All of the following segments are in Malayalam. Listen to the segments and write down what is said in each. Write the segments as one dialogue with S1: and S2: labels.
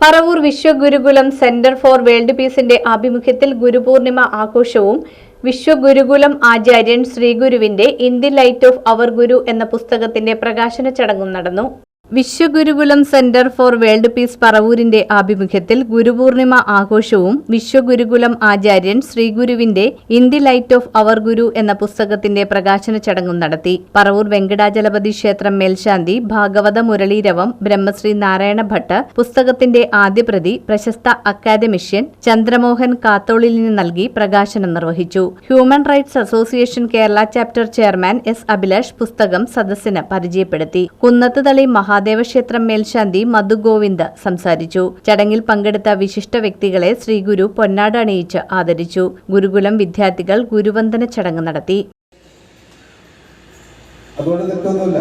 S1: Paravur Vishwagurukulam centre for world പീസിന്റെ ആഭിമുഖ്യത്തിൽ ഗുരുപൂർണിമ ആഘോഷവും വിശ്വഗുരുകുലം ആചാര്യൻ ശ്രീഗുരുവിന്റെ the light of our guru എന്ന പുസ്തകത്തിന്റെ പ്രകാശന ചടങ്ങും നടന്നു. Vishwagurukulam centre for world peace പറവൂരിന്റെ ആഭിമുഖ്യത്തിൽ ഗുരുപൂർണിമ ആഘോഷവും വിശ്വഗുരുകുലം ആചാര്യൻ ശ്രീഗുരുവിന്റെ in the light of our guru എന്ന പുസ്തകത്തിന്റെ പ്രകാശന ചടങ്ങും നടത്തി. പറവൂർ വെങ്കടാചലപതി ക്ഷേത്രം മേൽശാന്തി ഭാഗവത മുരളീരവം ബ്രഹ്മശ്രീ നാരായണ ഭട്ട് പുസ്തകത്തിന്റെ ആദ്യ പ്രതി പ്രശസ്ത അക്കാദമിഷ്യൻ ചന്ദ്രമോഹൻ കാത്തോളിലിന് നൽകി പ്രകാശനം നിർവഹിച്ചു. Human rights association Kerala chapter chairman S Abhilash പുസ്തകം സദസ്സിന് പരിചയപ്പെടുത്തി. കുന്നത്തുതളി മഹാദേവ ക്ഷേത്രം മേൽശാന്തി മധു ഗോവിന്ദ് സംസാരിച്ചു. ചടങ്ങിൽ പങ്കെടുത്ത വിശിഷ്ട വ്യക്തികളെ ശ്രീഗുരു പൊന്നാട് അണിയിച്ച് ആദരിച്ചു. ഗുരുകുലം വിദ്യാർത്ഥികൾ ഗുരുവന്ദന ചടങ്ങ് നടത്തി.
S2: അതുകൊണ്ട് തെറ്റൊന്നുമില്ല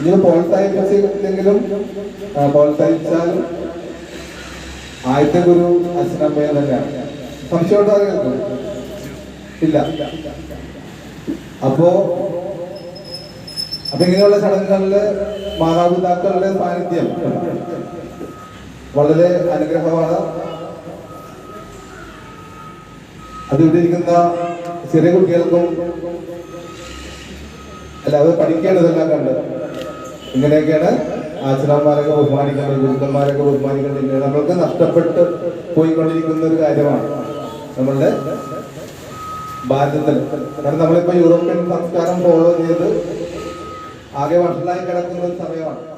S2: ഇനി പ്രോത്സാഹിപ്പിച്ചില്ലെങ്കിലും ആ, പ്രോത്സാഹിച്ചാലും ആദ്യത്തെ ഗുരു അച്ഛനമ്മയെ തന്നെയാണ്. അറിയാം ഇല്ല. അപ്പോ അപ്പൊ ഇങ്ങനെയുള്ള ചടങ്ങുകളിൽ മാതാപിതാക്കളുടെ സാന്നിധ്യം? വളരെ അനുഗ്രഹമാണ്. അതിവിടെ ഇരിക്കുന്ന ചെറിയ കുട്ടികൾക്കും അല്ല അത് പഠിക്കേണ്ടതെല്ലാം കണ്ട്. ഇങ്ങനെയൊക്കെയാണ് ആശ്രമന്മാരൊക്കെ ബഹുമാനിക്കേണ്ടത് ഗുരുക്കന്മാരൊക്കെ ബഹുമാനിക്കേണ്ടത് നമ്മൾക്ക് നഷ്ടപ്പെട്ട് പോയിക്കൊണ്ടിരിക്കുന്ന ഒരു കാര്യമാണ് നമ്മളുടെ ഭാരതത്തിൽ. കാരണം നമ്മളിപ്പോ യൂറോപ്യൻ സംസ്കാരം ഫോളോ ചെയ്ത് ആകെ വഷളായി കിടക്കുന്ന ഒരു സമയമാണ്.